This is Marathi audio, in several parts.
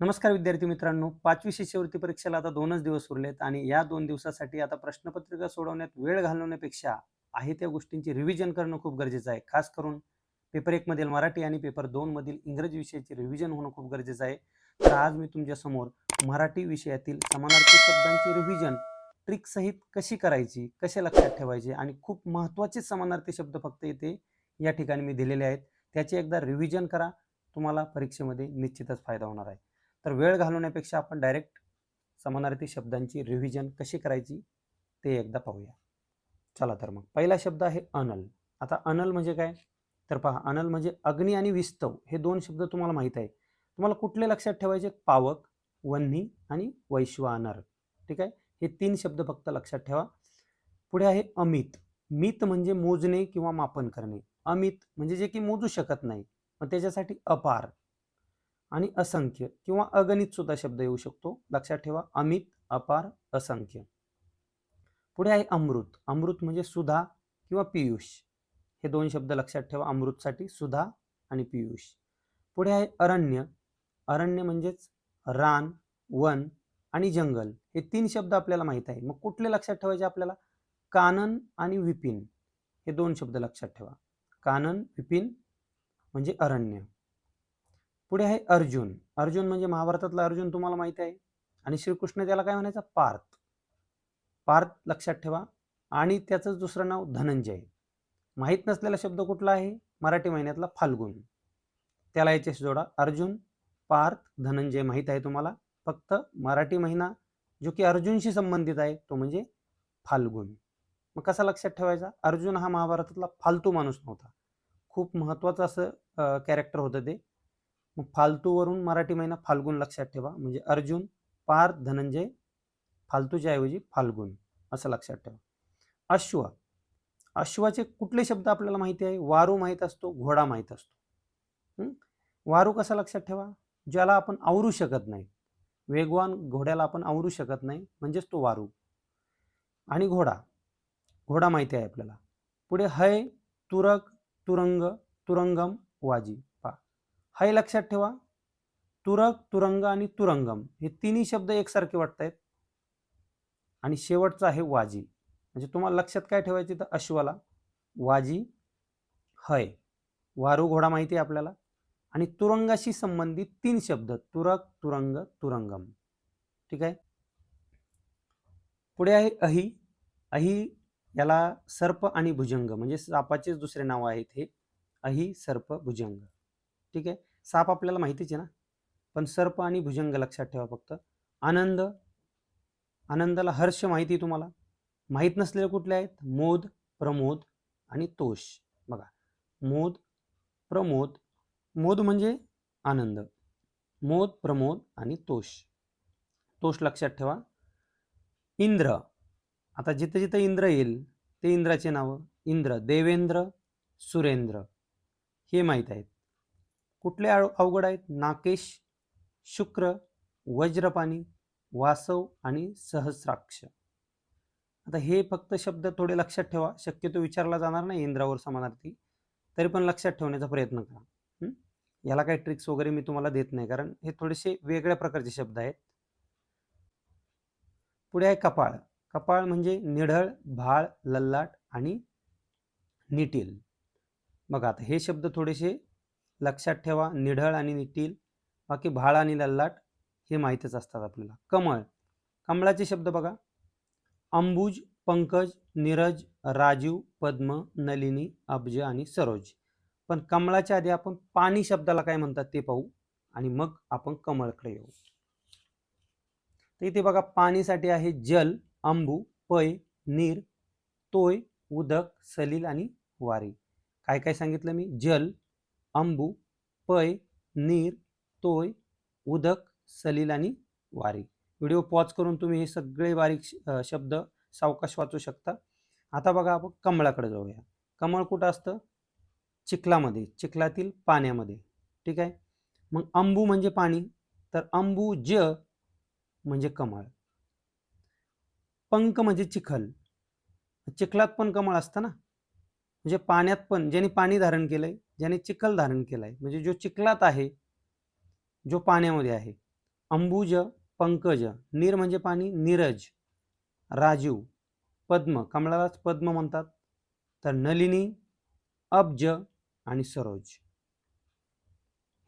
नमस्कार विद्यार्थी मित्रांनो. पाचवी शिष्यवृत्ती परीक्षेला आता दोनच दिवस उरलेत आणि या दोन दिवसासाठी आता प्रश्नपत्रिका सोडवण्यात वेळ घालवण्यापेक्षा आहे त्या गोष्टींची रिव्हिजन करणं खूप गरजेचं आहे. खास करून पेपर एक मधील मराठी आणि पेपर दोन मधील इंग्रजी विषयाचे रिव्हिजन होणं खूप गरजेचं आहे. तर आज मी तुमच्यासमोर मराठी विषयातील समानार्थी शब्दांची रिव्हिजन ट्रिक सहित कशी करायची कसे लक्षात ठेवायचे आणि खूप महत्त्वाचे समानार्थी शब्द फक्त इथे या ठिकाणी मी दिलेले आहेत. त्याचे एकदा रिव्हिजन करा. तुम्हाला परीक्षेमध्ये निश्चितच फायदा होणार आहे. तर वेळ घालवण्यापेक्षा आपण डायरेक्ट समानार्थी शब्दांची रिव्हिजन कशी करायची ते एकदा पाहूया. चला तर मग. पहिला शब्द आहे अनल. आता अनल म्हणजे काय? तर पहा अनल म्हणजे अग्नी आणि विस्तव. हे दोन शब्द तुम्हाला माहीत आहे. तुम्हाला कुठले लक्षात ठेवायचे? पावक वन्ही आणि वैश्वानर. ठीक आहे? हे तीन शब्द फक्त लक्षात ठेवा. पुढे आहे अमित. मित म्हणजे मोजणे किंवा मापन करणे. अमित म्हणजे जे की मोजू शकत नाही. मग त्याच्यासाठी अपार. आणि असंख्य किंवा अगणित सुद्धा शब्द येऊ शकतो. लक्षात ठेवा अमित अपार असंख्य. पुढे आहे अमृत. अमृत म्हणजे सुधा किंवा पियुष. हे दोन शब्द लक्षात ठेवा अमृतसाठी सुधा आणि पियुष. पुढे आहे अरण्य. अरण्य म्हणजेच रान वन आणि जंगल. हे तीन शब्द आपल्याला माहीत आहे. मग कुठले लक्षात ठेवायचे आपल्याला? कानन आणि विपिन. हे दोन शब्द लक्षात ठेवा. कानन विपिन म्हणजे अरण्य. पुढे आहे अर्जुन. अर्जुन म्हणजे महाभारतातला अर्जुन तुम्हाला माहिती आहे. आणि श्रीकृष्ण त्याला काय म्हणायचं? पार्थ. पार्थ लक्षात ठेवा. आणि त्याचं दुसरं नाव धनंजय. माहीत नसलेला शब्द कुठला आहे? मराठी महिन्यातला फाल्गुन. त्याला याच्याशी जोडा. अर्जुन पार्थ धनंजय माहीत आहे तुम्हाला. फक्त मराठी महिना जो की अर्जुनशी संबंधित आहे तो म्हणजे फाल्गुन. मग कसा लक्षात ठेवायचा? अर्जुन हा महाभारतातला फालतू माणूस नव्हता. खूप महत्त्वाचं असं कॅरेक्टर होतं ते. मग फालतूवरून मराठी महिना फाल्गुन लक्षात ठेवा. म्हणजे अर्जुन पार धनंजय फालतूच्या ऐवजी फाल्गुन असं लक्षात ठेवा. अश्व. अश्वाचे कुठले शब्द आपल्याला माहिती आहे? वारू माहीत असतो घोडा माहीत असतो. वारू कसा लक्षात ठेवा? ज्याला आपण आवरू शकत नाही. वेगवान घोड्याला आपण आवरू शकत नाही म्हणजेच तो वारू. आणि घोडा. घोडा माहिती आहे आपल्याला. पुढे हय तुरक तुरंग तुरंगम वाजी. हय लक्षात ठेवा. तुरक तुरंग आणि तुरंगम हे तिन्ही शब्द एकसारखे वाटत आहेत आणि शेवटचा आहे वाजी. म्हणजे तुम्हाला लक्षात काय ठेवायचे तर अश्वाला. वाजी हय. वारू घोडा माहिती आहे आपल्याला. आणि तुरंगाशी संबंधित तीन शब्द तुरक तुरंग तुरंगम. ठीक आहे? पुढे आहे अही. अही याला सर्प आणि भुजंग. म्हणजे सापाचेच दुसरे नाव आहेत हे. अही सर्प भुजंग. ठीक आहे? साप आपल्याला माहितीच आहे ना? पण सर्प आणि भुजंग लक्षात ठेवा फक्त. आनंद आनंदाला हर्ष माहिती तुम्हाला. माहीत नसलेले कुठले आहेत? मोद प्रमोद आणि तोष. बघा. मोद प्रमोद मोद म्हणजे आनंद. मोद प्रमोद आणि तोष. तोष लक्षात ठेवा. इंद्र. आता जिथं जिथं इंद्र येईल ते इंद्राचे नावं. इंद्र देवेंद्र सुरेंद्र. हे माहीत आहेत. कुठले अवघड आहेत? नाकेश शुक्र वज्रपाणी वासव आणि सहस्राक्ष. आता हे फक्त शब्द थोडे लक्षात ठेवा. शक्यतो विचारला जाणार नाही इंद्रावर समानार्थी. तरी पण लक्षात ठेवण्याचा प्रयत्न करा. याला काही ट्रिक्स वगैरे मी तुम्हाला देत नाही. कारण हे थोडेसे वेगळ्या प्रकारचे शब्द आहेत. पुढे आहे कपाळ. कपाळ म्हणजे निढळ भाळ लल्लाट आणि निटील. बघा आता हे शब्द थोडेसे लक्षात ठेवा निढळ आणि निटील बाकी भाळ आणि लल्लाट हे माहीतच असतात आपल्याला. कमळ. कमळाचे शब्द बघा. अंबुज पंकज नीरज राजीव पद्म नलिनी अब्ज आणि सरोज. पण कमळाच्या आधी आपण पाणी शब्दाला काय म्हणतात ते पाहू आणि मग आपण कमळकडे येऊ. तर इथे बघा पाणीसाठी आहे जल अंबू पय नीर तोय उदक सलील आणि वारी. काय काय सांगितलं मी? जल अंबू पय नीर तोय उदक सलील आणि वारी. व्हिडिओ पॉज करून तुम्ही हे सगळे बारीक शब्द सावकाश वाचू शकता. आता बघा आपण कमळाकडे जाऊया. कमळ कुठं असतं? चिखलामध्ये चिखलातील पाण्यामध्ये. ठीक आहे? मग अंबू म्हणजे पाणी. तर अंबू ज म्हणजे कमळ. पंक म्हणजे चिखल. चिखलात पण कमळ असतं ना? म्हणजे पाण्यात पण ज्याने पाणी धारण केलंय ज्याने चिखल धारण केलाय. म्हणजे जो चिखलात आहे जो पाण्यामध्ये आहे. अंबुज पंकज नीर म्हणजे पाणी नीरज राजीव पद्म कमळालाच पद्म म्हणतात. तर नलिनी अब्ज आणि सरोज.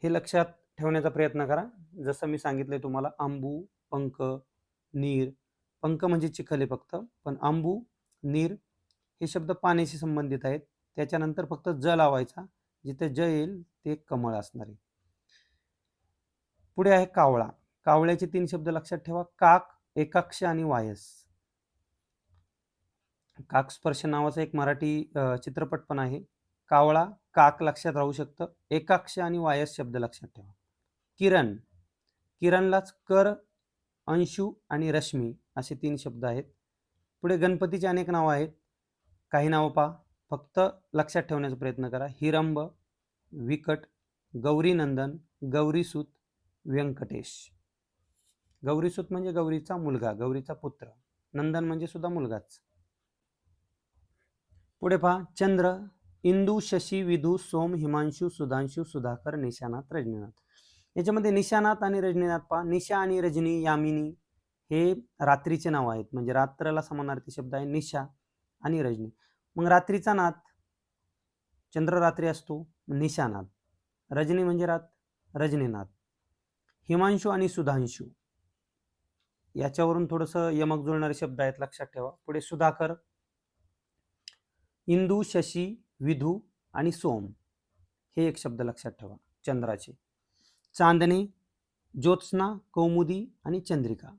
हे लक्षात ठेवण्याचा प्रयत्न करा. जसं मी सांगितलंय तुम्हाला आंबू पंक नीर. पंक म्हणजे चिखल आहे फक्त. पण आंबू नीर हे शब्द पाण्याशी संबंधित आहेत. त्याच्यानंतर फक्त ज लावायचा. जिथे ज येईल ते कमळ असणार आहे. पुढे आहे कावळा. कावळ्याचे तीन शब्द लक्षात ठेवा. काक एकाक्ष आणि वायस. काक स्पर्श नावाचा एक मराठी चित्रपट पण आहे. कावळा काक लक्षात राहू शकतं. एकाक्ष आणि वायस शब्द लक्षात ठेवा. किरण. किरणलाच कर अंशू आणि रश्मी असे तीन शब्द आहेत. पुढे गणपतीचे अनेक नावं आहेत. काही नावं पहा. फक्त लक्षात ठेवण्याचा प्रयत्न करा. हिरंब विकट गौरीनंदन गौरीसूत व्यंकटेश. गौरीसूत म्हणजे गौरीचा मुलगा गौरीचा पुत्र. नंदन म्हणजे सुद्धा मुलगाच. पुढे पहा. चंद्र इंदू शशी विधू सोम हिमांशू सुधांशू सुधाकर निशानाथ रजनीनाथ. याच्यामध्ये निशानाथ आणि रजनीनाथ पहा. निशा आणि रजनी यामिनी हे रात्रीचे नाव आहेत. म्हणजे रात्रला समानार्थी शब्द आहे निशा आणि रजनी. मग रात्रीचा नाथ चंद्र रात्री असतो निशानाद. रजनी म्हणजे रात रजनीनाथ हिमांशू आणि सुधांशू. याच्यावरून थोडंसं यमक जुळणारे शब्द आहेत लक्षात ठेवा. पुढे सुधाकर इंदू शशी विधू आणि सोम. हे एक शब्द लक्षात ठेवा चंद्राचे. चांदणे ज्योत्स्ना कौमुदी आणि चंद्रिका.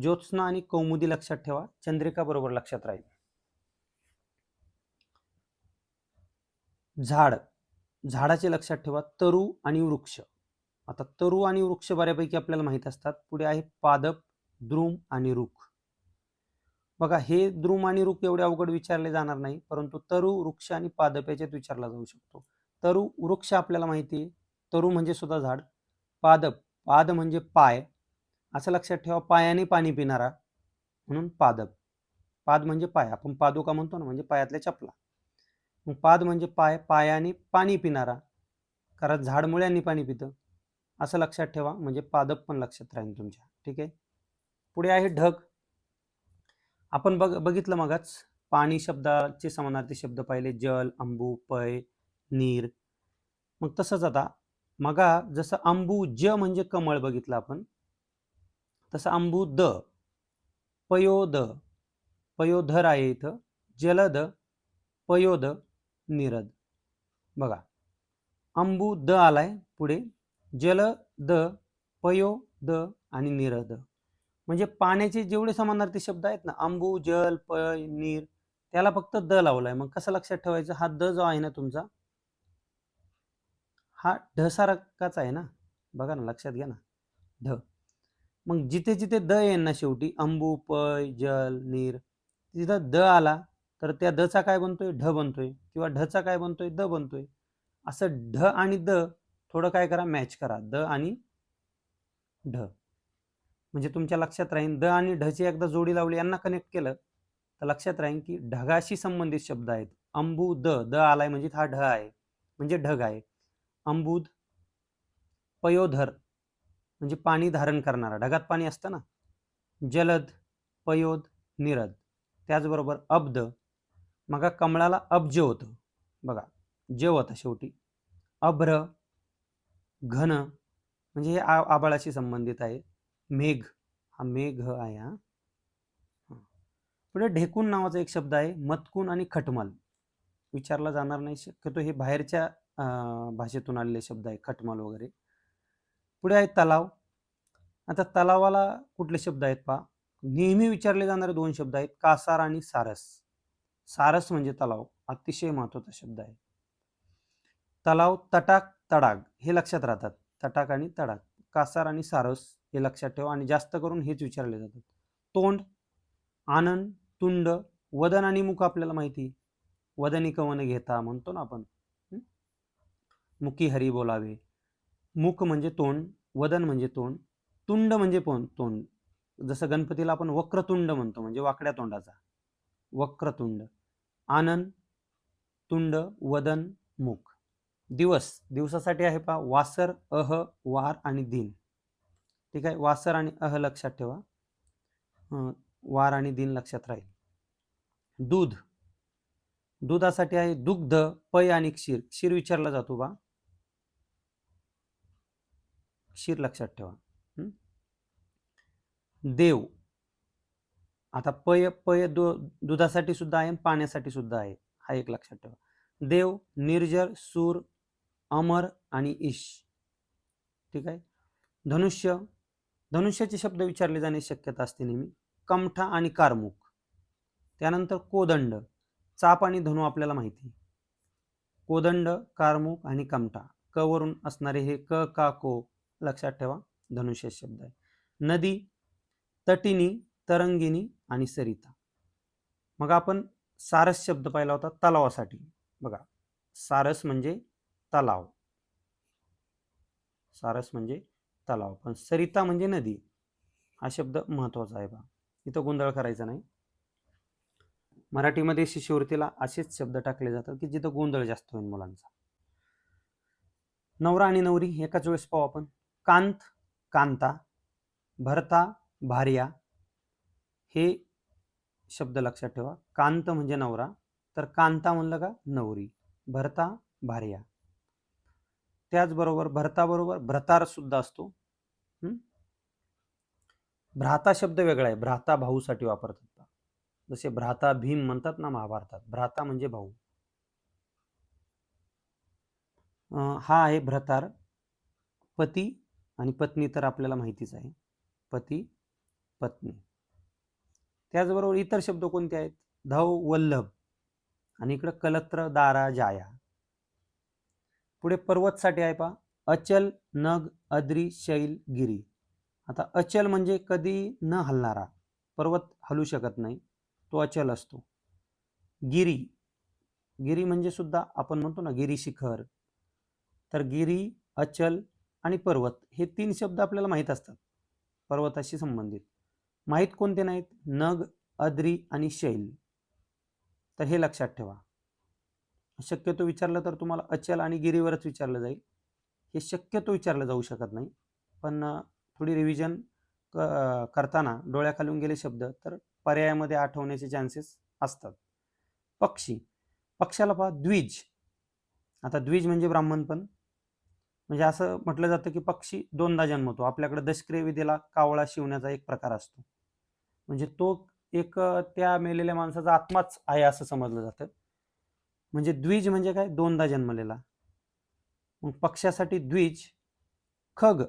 ज्योत्स्ना आणि कौमुदी लक्षात ठेवा चंद्रिका बरोबर लक्षात राहील. झाड झाडाचे लक्षात ठेवा तरु आणि वृक्ष. आता तरु आणि वृक्ष बऱ्यापैकी आपल्याला माहीत असतात. पुढे आहे पादप द्रुम आणि रुख बघा हे द्रुम आणि रुख एवढे अवघड विचारले जाणार नाही परंतु तरु वृक्ष आणि पादप याच्यात विचारला जाऊ शकतो. तरु वृक्ष आपल्याला माहिती आहे. तरु म्हणजे सुद्धा झाड पादप पाद म्हणजे पाय. असं लक्षात ठेवा पायाने पाणी पिणारा म्हणून पादप. पाद म्हणजे पाय. आपण पादुका म्हणतो ना म्हणजे पायातल्या चपला. मग पाद म्हणजे पाय पायाने पाणी पिणारा. कारण झाड मुळ्यांनी पाणी पितं. असं लक्षात ठेवा म्हणजे पादप पण लक्षात राहील तुमच्या. ठीक आहे? पुढे आहे ढग. आपण बघ बघितलं मगच पाणी शब्दाचे समानार्थी शब्द पाहिले जल अंबू पय नीर. मग तसंच आता मगा जसं अंबू ज म्हणजे कमळ बघितलं आपण तसं अंबू द पयोद पयोधर आहे इथं जलद पयोद निरद. बघा. अंबू द आलाय पुढे. जल द पयो द आणि निरद. म्हणजे पाण्याचे जेवढे समानार्थी शब्द आहेत ना अंबू जल पय नीर त्याला फक्त द लावलाय. मग कसं लक्षात ठेवायचं? हा द जो आहे ना तुमचा हा ढसारकाच आहे ना? बघा ना लक्षात घ्या ना. ढ. मग जिथे जिथे द येईल ना शेवटी अंबू पय जल नीर तिथं द आला. तर त्या दचा काय बनतोय? ढ बनतोय. किंवा ढचा काय बनतोय? द बनतोय. असं ढ आणि द थोडं काय करा? मॅच करा. द आणि ढ. म्हणजे तुमच्या लक्षात राहीन द आणि ढची एकदा जोडी लावली यांना कनेक्ट केलं तर लक्षात राहीन की ढगाशी संबंधित शब्द आहेत. अंबू द द आलाय म्हणजे हा ढ आहे. म्हणजे ढग आहे. अंबुद पयोधर म्हणजे पाणी धारण करणारा. ढगात पाणी असतं ना? जलद पयोद निरद. त्याचबरोबर अब्द मग कमळाला अब्ज होतं. बघा ज होता शेवटी. अभ्र घन म्हणजे हे आ आबाळाशी संबंधित आहे. मेघ हा मेघ आहे हा. पुढे ढेकून नावाचा एक शब्द आहे मतकून आणि खटमल. विचारला जाणार नाही शक्यतो हे बाहेरच्या भाषेतून आलेले शब्द आहे खटमल वगैरे. पुढे आहे तलाव. आता तलावाला कुठले शब्द आहेत पहा. नेहमी विचारले जाणारे दोन शब्द आहेत कासार आणि सारस. सारस म्हणजे तलाव अतिशय महत्त्वाचा शब्द आहे. तलाव तटाक तडाग हे लक्षात राहतात. तटाक आणि तडाग कासार आणि सारस हे लक्षात ठेवा आणि जास्त करून हेच विचारले जातात. तोंड आनंद तुंड वदन आणि मुख आपल्याला माहिती. वदनी कवन घेता म्हणतो ना आपण. मुखी हरी बोलावे. मुख म्हणजे तोंड वदन म्हणजे तोंड तुंड म्हणजे पण तोंड. जसं गणपतीला आपण वक्रतुंड म्हणतो म्हणजे वाकड्या तोंडाचा. वक्रतुंड. आनंद तुंड वदन मुख दिवस. दिवसासाठी आहे पहा वासर अह वार आणि दिन. ठीक आहे? वासर आणि अह लक्षात ठेवा. वार आणि दिन लक्षात राहील. दूध. दुधासाठी आहे दुग्ध पय आणि क्षीर. क्षीर विचारला जातो बा. क्षीर लक्षात ठेवा. देव. आता पय पय दु दुधासाठी सुद्धा आहे आणि पाण्यासाठी सुद्धा आहे. हा एक लक्षात ठेवा. देव निर्जर सूर अमर आणि ईश. ठीक आहे? धनुष्य धनुष्याचे शब्द विचारले जाण्याची शक्यता असते नेहमी. कमठा आणि कारमुख त्यानंतर कोदंड. चाप आणि धनु आपल्याला माहिती. कोदंड कारमुख आणि कमठा. क वरून असणारे हे क का को लक्षात ठेवा. धनुष्य शब्द आहे. नदी तटिनी तरंगिणी आणि सरिता. मग आपण सारस शब्द पाहिला होता तलावासाठी. बघा सारस म्हणजे तलाव. सारस म्हणजे तलाव. पण सरिता म्हणजे नदी. हा शब्द महत्त्वाचा आहे बा. इथं गोंधळ करायचा नाही. मराठीमध्ये शिष्यवृत्तीला असेच शब्द टाकले जातात की जिथं गोंधळ जास्त होईल मुलांचा. नवरा आणि नवरी एकाच वेळेस पाहू आपण. कांत कांता भरता भार्या हे शब्द लक्षात ठेवा. कांत म्हणजे नवरा. तर कांता म्हणलं का? नवरी. भरता भार्या. त्याचबरोबर भरताबरोबर भ्रतार सुद्धा असतो. भ्राता शब्द वेगळा आहे. भ्राता भाऊसाठी वापरतात जसे भ्राता भीम म्हणतात ना महाभारतात. भ्राता म्हणजे भाऊ. हा आहे भ्रतार. पती आणि पत्नी तर आपल्याला माहितीच आहे. पती पत्नी. त्याचबरोबर इतर शब्द कोणते आहेत? धव वल्लभ. आणि इकडं कलत्र दारा जाया. पुढे पर्वतसाठी आहे पहा. अचल नग अद्री शैल गिरी. आता अचल म्हणजे कधी न हलणारा. पर्वत हलू शकत नाही. तो अचल असतो. गिरी. गिरी म्हणजे सुद्धा आपण म्हणतो ना गिरी शिखर. तर गिरी अचल आणि पर्वत हे तीन शब्द आपल्याला माहीत असतात. पर्वताशी संबंधित. माहीत कोणते नाहीत? नग अद्री आणि शैल. तर हे लक्षात ठेवा. शक्यतो विचारलं तर तुम्हाला अचल आणि गिरीवरच विचारलं जाईल. हे शक्यतो विचारलं जाऊ शकत नाही. पण थोडी रिव्हिजन करताना डोळ्याखालून गेले शब्द तर पर्यायामध्ये आठवण्याचे चान्सेस असतात. पक्षी. पक्षाला पहा द्विज. आता द्विज म्हणजे ब्राह्मण पण. म्हणजे असं म्हटलं जातं की पक्षी दोनदा जन्मतो. आपल्याकडे दशक्रिय विधीला कावळा शिवण्याचा एक प्रकार असतो. म्हणजे तो एक त्या मेलेल्या माणसाचा आत्माच आहे असं समजलं जातं. म्हणजे द्विज म्हणजे काय? दोनदा जन्मलेला. मग पक्षासाठी द्विज खग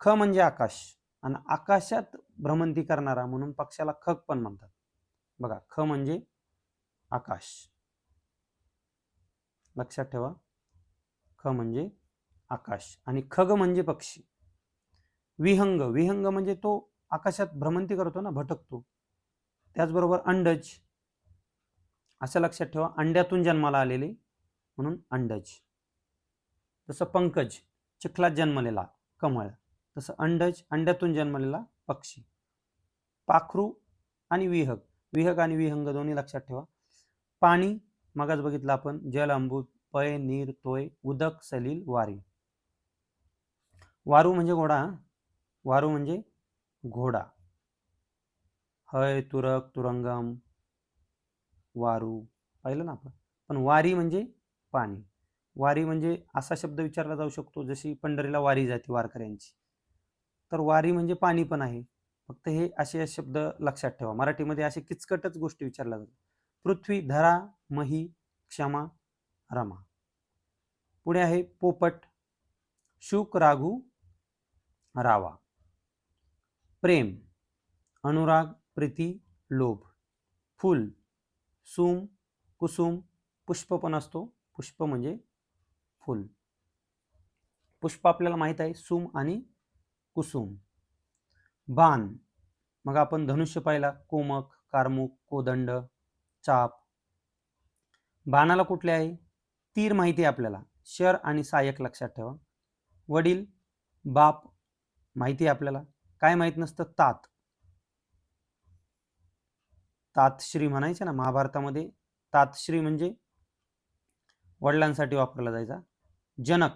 ख म्हणजे आकाश. आणि आकाशात भ्रमंती करणारा म्हणून पक्षाला खग पण म्हणतात. बघा ख म्हणजे आकाश. लक्षात ठेवा. ख म्हणजे आकाश. आणि खग म्हणजे पक्षी. विहंग विहंग म्हणजे तो आकाशात भ्रमंती करतो ना भटकतो. त्याचबरोबर अंडज असं लक्षात ठेवा अंड्यातून जन्माला आलेले म्हणून अंडज. जसं पंकज चिखलात जन्मलेला कमळ तसं अंडज अंड्यातून जन्मलेला पक्षी. पाखरू आणि विहग विहग आणि विहंग दोन्ही लक्षात ठेवा. पाणी मगाच बघितलं आपण जल अंबूत पय नीर तोय उदक सलील वारी. वारू म्हणजे घोडा वारू म्हणजे घोडा. हय तुरक तुरंगम वारू. पाहिलं ना आपण? पण वारी म्हणजे पाणी. वारी म्हणजे असा शब्द विचारला जाऊ शकतो जशी पंढरीला वारी जाते वारकऱ्यांची. तर वारी म्हणजे पाणी पण आहे. फक्त हे असे शब्द लक्षात ठेवा. मराठीमध्ये असे किचकटच गोष्टी विचारल्या जातात. पृथ्वी धरा मही क्षमा रमा. पुढे आहे पोपट शुक राघू रावा. प्रेम अनुराग प्रीती लोभ फुल सुम कुसुम पुष्प पण असतो. पुष्प म्हणजे फुल. पुष्प आपल्याला माहीत आहे सुम आणि कुसुम. बाण. मग आपण धनुष्य पाहिला कोमक कारमुक कोदंड चाप. बाणाला कुठले आहे? तीर माहिती आहे आपल्याला. शर आणि सायक लक्षात ठेवा. वडील बाप माहिती आहे आपल्याला. काय माहीत नसतं? तात. तातश्री म्हणायचे ना महाभारतामध्ये. तातश्री म्हणजे वडिलांसाठी वापरला जायचा. जनक.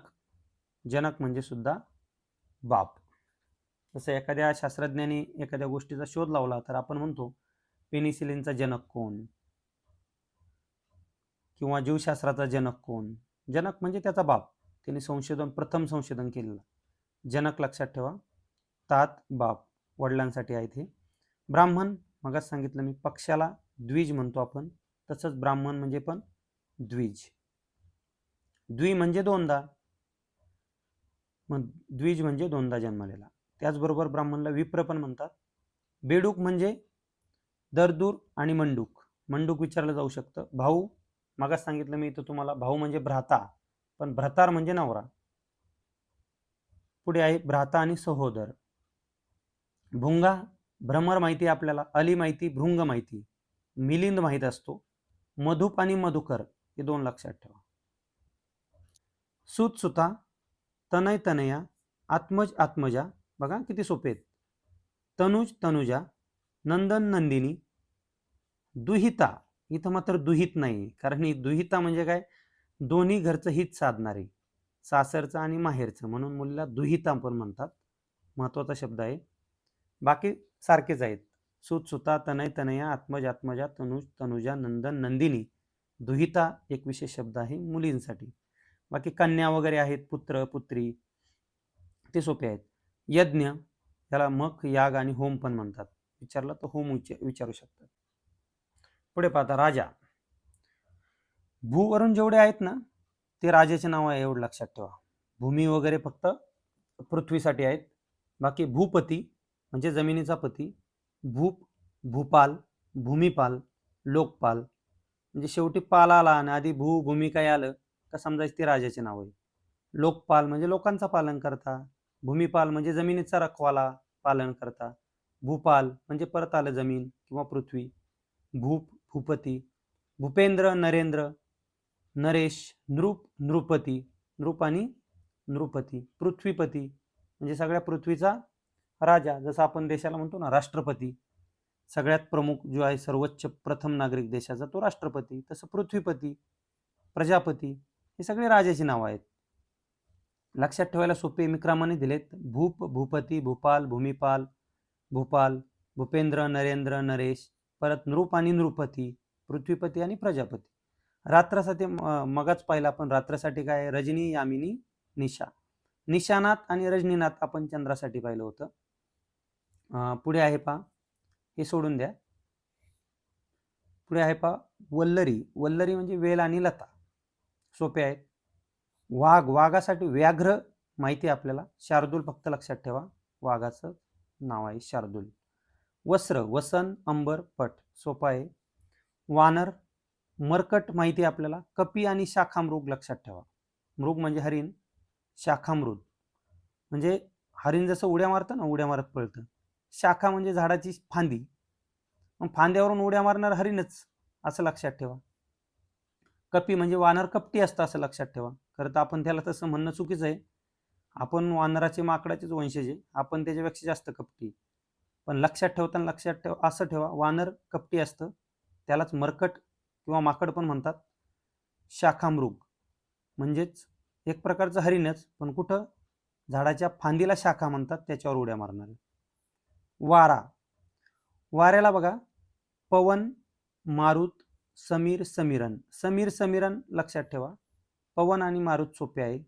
जनक म्हणजे सुद्धा बाप. जसं एखाद्या शास्त्रज्ञाने एखाद्या गोष्टीचा शोध लावला तर आपण म्हणतो पेनिसिलिनचा जनक कोण? किंवा जीवशास्त्राचा जनक कोण? जनक म्हणजे त्याचा बाप. त्याने संशोधन प्रथम संशोधन केलेलं. जनक लक्षात ठेवा. तात बाप वडिलांसाठी आहेत हे. ब्राह्मण मगच सांगितलं मी पक्षाला द्विज म्हणतो आपण. तसंच ब्राह्मण म्हणजे पण द्विज. द्वि म्हणजे दोनदा. मग द्विज म्हणजे दोनदा जन्मलेला. त्याचबरोबर ब्राह्मणला विप्र पण म्हणतात. बेडूक म्हणजे दरदूर आणि मंडूक. मंडूक विचारलं जाऊ शकतं. भाऊ मागास सांगितलं मी इथं तुम्हाला भाऊ म्हणजे भ्राता पण भ्रतार म्हणजे नवरा. पुढे आहे भ्राता आणि सहोदर. भुंगा भ्रमर माहिती आपल्याला अली माहिती भृंग माहिती मिलिंद माहीत असतो मधुप आणि मधुकर हे दोन लक्षात ठेवा. सुत सुता तनय तनया आत्मज आत्मजा बघा किती सोपे आहेत. तनुज तनुजा नंदन नंदिनी दुहिता इथं मात्र दुहित नाही कारण ही दुहिता म्हणजे काय? दोन्ही घरचं हित साधणारे सासरचं आणि माहेरचं म्हणून मुलीला दुहिता पण म्हणतात. महत्त्वाचा शब्द आहे. बाकी सारखेच आहेत. सुत सुता तनय तनया आत्मज आत्मजा तनुज तनुजा नंदन नंदिनी दुहिता एक विशेष शब्द आहे मुलींसाठी. बाकी कन्या वगैरे आहेत पुत्र पुत्री ते सोपे आहेत. यज्ञ याला मख याग आणि होम पण म्हणतात. विचारलं तर होम विच- विचारू शकतात. पुढे पाहता राजा. भूवरून जेवढे आहेत ना ते राजाचे नाव आहे एवढं लक्षात ठेवा. भूमी वगैरे फक्त पृथ्वीसाठी आहेत. बाकी भूपती म्हणजे जमिनीचा पती भूप भूपाल भूमिपाल लोकपाल. म्हणजे शेवटी पाल आला आणि आधी भू भूमी काय आलं का समजायचं ते राजाचे नाव आहे. लोकपाल म्हणजे लोकांचा पालन करता. भूमिपाल म्हणजे जमिनीचा रखवाला पालन करता. भूपाल म्हणजे परत आलं जमीन किंवा पृथ्वी. भूप भूपती. भूपेंद्र नरेंद्र. नरेश नृप नृपती. नृप आणि नृपती. पृथ्वीपती. म्हणजे सगळ्या पृथ्वीचा राजा जसं आपण देशाला म्हणतो ना राष्ट्रपती सगळ्यात प्रमुख जो आहे सर्वोच्च प्रथम नागरिक देशाचा तो राष्ट्रपती तसं पृथ्वीपती प्रजापती हे सगळे राजाची नावं आहेत. लक्षात ठेवायला सोपे मिक्रामाने दिलेत. भूप भूपती भूपाल भूमिपाल भूपाल भूपेंद्र नरेंद्र नरेश परत नृप आणि नृपती पृथ्वीपती आणि प्रजापती. रात्रासाठी मगाच पाहिलं आपण रात्रासाठी काय? रजनी यामिनी निशा. निशानाथ आणि रजनीनाथ आपण चंद्रासाठी पाहिलं होतं. पुढे आहे पा हे सोडून द्या. पुढे आहे पा वल्लरी. वल्लरी म्हणजे वेल आणि लता. सोपे आहेत. वाघ. वाघासाठी व्याघ्र माहिती आहे आपल्याला. शार्दूल फक्त लक्षात ठेवा. वाघाचं नाव आहे शार्दूल. वस्त्र वसन अंबर पट. सोपा आहे. वानर. मरकट माहिती आहे आपल्याला. कपी आणि शाखामृग लक्षात ठेवा. मृग म्हणजे हरिण. शाखामृग. म्हणजे हरिण जसं उड्या मारतं ना उड्या मारत पळतं. शाखा म्हणजे झाडाची फांदी. मग फांद्यावरून उड्या मारणार हरिणच असं लक्षात ठेवा. कपी म्हणजे वानर कपटी असतं असं लक्षात ठेवा. खरं तर आपण त्याला तसं म्हणणं चुकीचं आहे. आपण वानराचे माकडाचेच वंशज आहे. आपण त्याच्यापेक्षा जास्त कपटी. पण लक्षात ठेवताना लक्षात ठेव असं ठेवा वानर कपटी असतं. त्यालाच मरकट किंवा माकड पण म्हणतात. शाखामृग. म्हणजेच एक प्रकारचं हरिणच पण कुठं? झाडाच्या फांदीला शाखा म्हणतात त्याच्यावर उड्या मारणारे. वारा. वाऱ्याला बघा पवन मारुत समीर समीरन. समीर समीरन लक्षात ठेवा. पवन आणि मारुत सोपे आहे.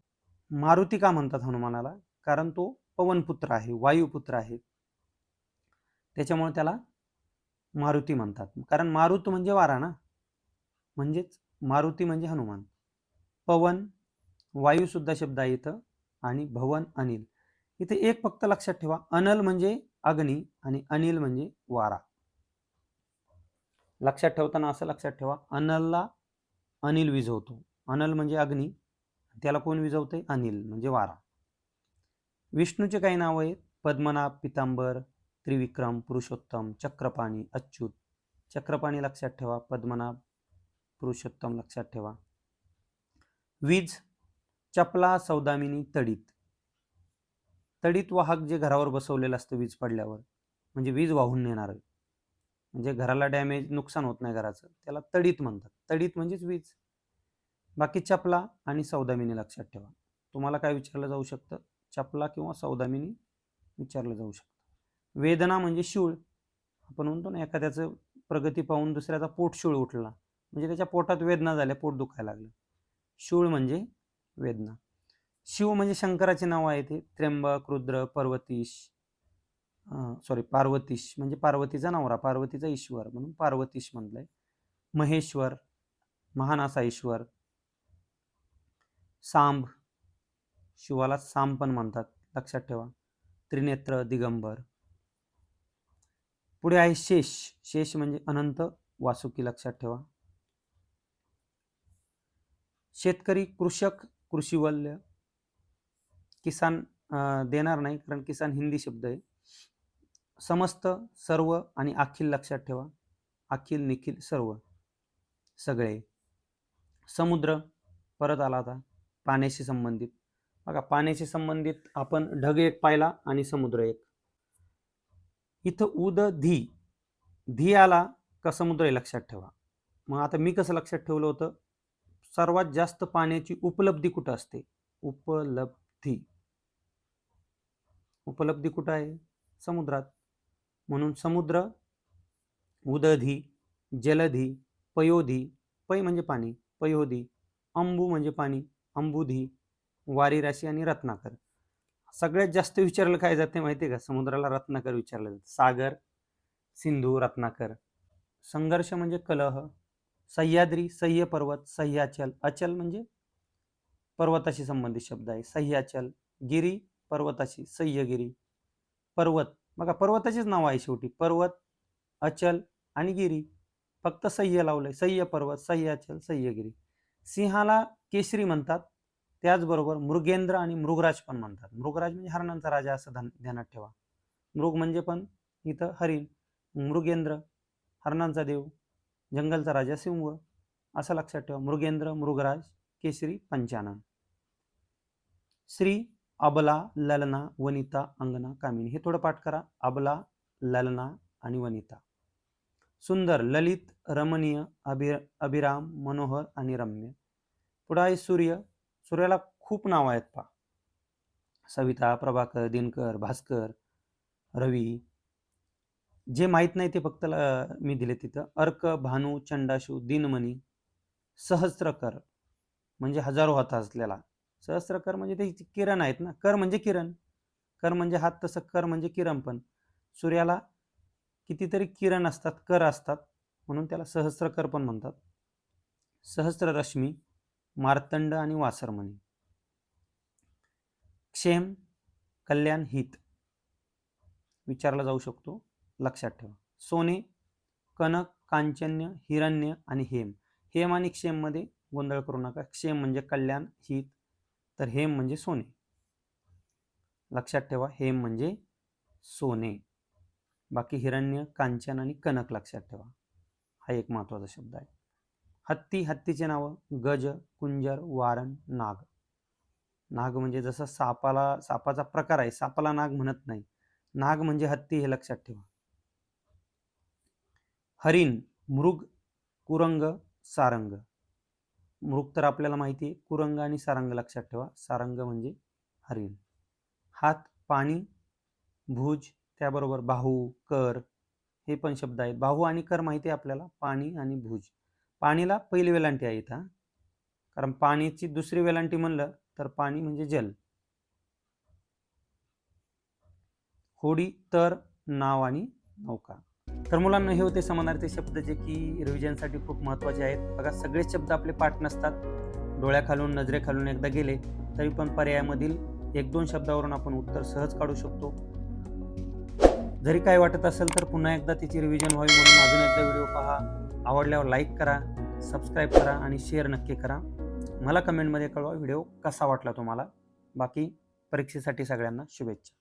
मारुती का म्हणतात हनुमानाला? कारण तो पवनपुत्र आहे वायुपुत्र आहे. त्याच्यामुळे त्याला मारुती म्हणतात. कारण मारुत म्हणजे वारा ना? म्हणजेच मारुती म्हणजे हनुमान. पवन वायुसुद्धा शब्द आहे इथं. आणि भवन अनिल. इथे एक फक्त लक्षात ठेवा. अनल म्हणजे अग्नी आणि अनिल म्हणजे वारा. लक्षात ठेवताना असं लक्षात ठेवा अनलला अनिल विझवतो. अनल म्हणजे अग्नी त्याला कोण विझवते अनिल म्हणजे वारा. विष्णूचे काही नाव आहेत. पद्मनाभ पितांबर त्रिविक्रम पुरुषोत्तम चक्रपाणी अच्युत. चक्रपाणी लक्षात ठेवा पद्मनाभ पुरुषोत्तम लक्षात ठेवा. वीज चपला सौदामिनी तडीत. तडीत वाहक जे घरावर बसवलेलं असतं वीज पडल्यावर म्हणजे वीज वाहून नेणार. म्हणजे घराला डॅमेज नुकसान होत नाही घराचं. त्याला तडीत म्हणतात. तडीत म्हणजेच वीज. बाकी चपला आणि सौदामिनी लक्षात ठेवा. तुम्हाला काय विचारलं जाऊ शकतं? चपला किंवा सौदामिनी विचारलं जाऊ शकतं. वेदना म्हणजे शूळ. आपण म्हणतो ना एखाद्याचं प्रगती पाहून दुसऱ्याचा पोट शूळ उठला. म्हणजे त्याच्या पोटात वेदना झाल्या पोट दुखायला लागलं. शूळ म्हणजे वेदना. शिव म्हणजे शंकराचे नाव आहे ते. त्र्यंबक रुद्र पर्वतीश सॉरी पार्वतीश म्हणजे पार्वतीचा नवरा पार्वतीचा ईश्वर म्हणून पार्वतीश म्हटलंय. महेश्वर महान असा ईश्वर. सांब शिवाला सांब पण म्हणतात लक्षात ठेवा. त्रिनेत्र दिगंबर. पुढे आहे शेष. शेष म्हणजे अनंत वासुकी लक्षात ठेवा. शेतकरी कृषक कृषीवल्य किसान देणार नाही कारण किसान हिंदी शब्द आहे. समस्त सर्व आणि अखिल लक्षात ठेवा. अखिल निखिल सर्व. सगळे. समुद्र परत आला आता पाण्याशी संबंधित. बघा पाण्याशी संबंधित आपण ढग एक पाहिला आणि समुद्र एक. इथं उद धी. धी आला का समुद्र हे लक्षात ठेवा. मग आता मी कसं लक्षात ठेवलं होतं? सर्वात जास्त पाण्याची उपलब्धी कुठं असते? उपलब्ध उपलब्धी कुठं आहे? समुद्रात. म्हणून समुद्र उदधी जलधी पयोधी पै म्हणजे पाणी पयोधी अंबू म्हणजे पाणी अंबुधी वारी राशी आणि रत्नाकर. सगळ्यात जास्त विचारलं काय जाते माहिती आहे का? समुद्राला रत्नाकर विचारलं जातं. सागर सिंधू रत्नाकर. संघर्ष म्हणजे कलह सह्याद्री सह्य पर्वत सह्याचल अचल म्हणजे पर्वताशी संबंधित शब्द आहे. सह्याचल गिरी पर्वताशी सह्यगिरी पर्वत बघा पर्वताचेच नाव आहे शेवटी. पर्वत अचल आणि गिरी. फक्त सह्य लावलंय. सह्य पर्वत सह्याचल सह्यगिरी सिंहाला केशरी म्हणतात. त्याचबरोबर मृगेंद्र आणि मृगराज पण म्हणतात. मृगराज म्हणजे हरणांचा राजा असं ध्यान- ध्यानात ठेवा. मृग म्हणजे पण इथं हरिण मृगेंद्र हरणांचा देव जंगलचा राजा सिंह. असं लक्षात ठेवा. मृगेंद्र मृगराज केसरी पंचानन. श्री अबला ललना वनिता अंगना कामिनी. हे थोडं पाठ करा. अबला ललना आणि वनिता. सुंदर ललित रमणीय अभि अभिराम मनोहर आणि रम्य. पुढं आहे सूर्य. सूर्याला खूप नाव आहेत पा सविता प्रभाकर दिनकर भास्कर रवी. जे माहीत नाही ते फक्त मी दिले तिथं. अर्क भानू चंडाशू दिनमणी सहस्त्रकर. म्हणजे हजारो हात असलेला. सहस्र कर म्हणजे ते किरण आहेत ना. कर म्हणजे किरण. कर म्हणजे हात तसं कर म्हणजे किरण पण. सूर्याला कितीतरी किरण असतात कर असतात म्हणून त्याला सहस्त्रकर पण म्हणतात. सहस्ररश्मी मार्तंड आणि वासरमणी क्षेम कल्याण हित. विचारला जाऊ शकतो. लक्षात ठेवा. सोने कनक कांचन्य हिरण्य आणि हेम. हेम आणि क्षेममध्ये गोंधळ करू नका. क्षेम म्हणजे कल्याण हित तर हेम म्हणजे सोने. लक्षात ठेवा हेम म्हणजे सोने. बाकी हिरण्य कांचन आणि कनक लक्षात ठेवा. हा एक महत्त्वाचा शब्द आहे. हत्ती हत्तीचे नावं. गज कुंजर वारण नाग. नाग म्हणजे जसं सापाला सापाचा प्रकार आहे सापाला नाग म्हणत नाही. नाग म्हणजे हत्ती हे लक्षात ठेवा. हरिण मृग कुरंग सारंग. मृग तर आपल्याला माहिती आहे. कुरंग आणि सारंग लक्षात ठेवा. सारंग म्हणजे हरिण. हात पाणी भुज त्याबरोबर बाहू कर हे पण शब्द आहेत. बाहू आणि कर माहिती आहे आपल्याला. पाणी आणि भुज. पाणीला पहिली वेलांटी आहे इथं हा. कारण पाणीची दुसरी वेलांटी म्हणलं तर पाणी म्हणजे जल. होडी तर नाव आणि नौका. तर मुलांना हे होते समानार्थी शब्द जे की रिव्हिजनसाठी खूप महत्त्वाचे आहेत. बघा सगळे शब्द आपले पाठ नसतात. डोळ्याखालून नजरेखालून एकदा गेले तरी पण पर्यायामधील एक दोन शब्दावरून आपण उत्तर सहज काढू शकतो. जरी काय वाटत असेल तर पुन्हा एकदा तिची रिव्हिजन व्हावी म्हणून अजून एकदा व्हिडिओ पहा. आवडल्यावर लाईक करा सबस्क्राईब करा आणि शेअर नक्की करा. मला कमेंटमध्ये कळवा व्हिडिओ कसा वाटला तुम्हाला. बाकी परीक्षेसाठी सगळ्यांना शुभेच्छा.